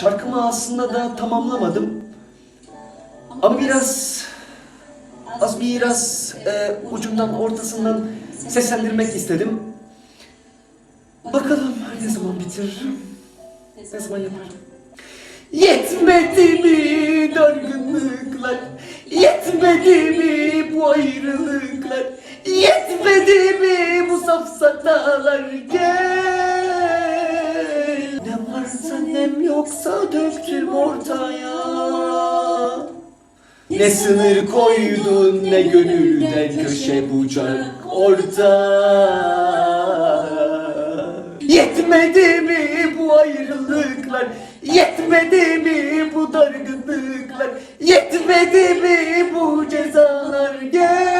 Şarkımı aslında da tamamlamadım. Ama biraz az biraz e, ucundan ortasından seslendirmek istedim. Bakalım ne zaman bitiririm? Ne zaman yaparım? Yetmedi mi dargınlıklar? Yetmedi mi bu ayrılıklar? Yetmedi mi bu safsatalar? Nem yoksa döktüm ortaya. Ne sınır koydun ne gönülden köşe bucak orta Yetmedi mi bu ayrılıklar? Yetmedi mi bu dargınlıklar? Yetmedi mi bu cezalar? Gel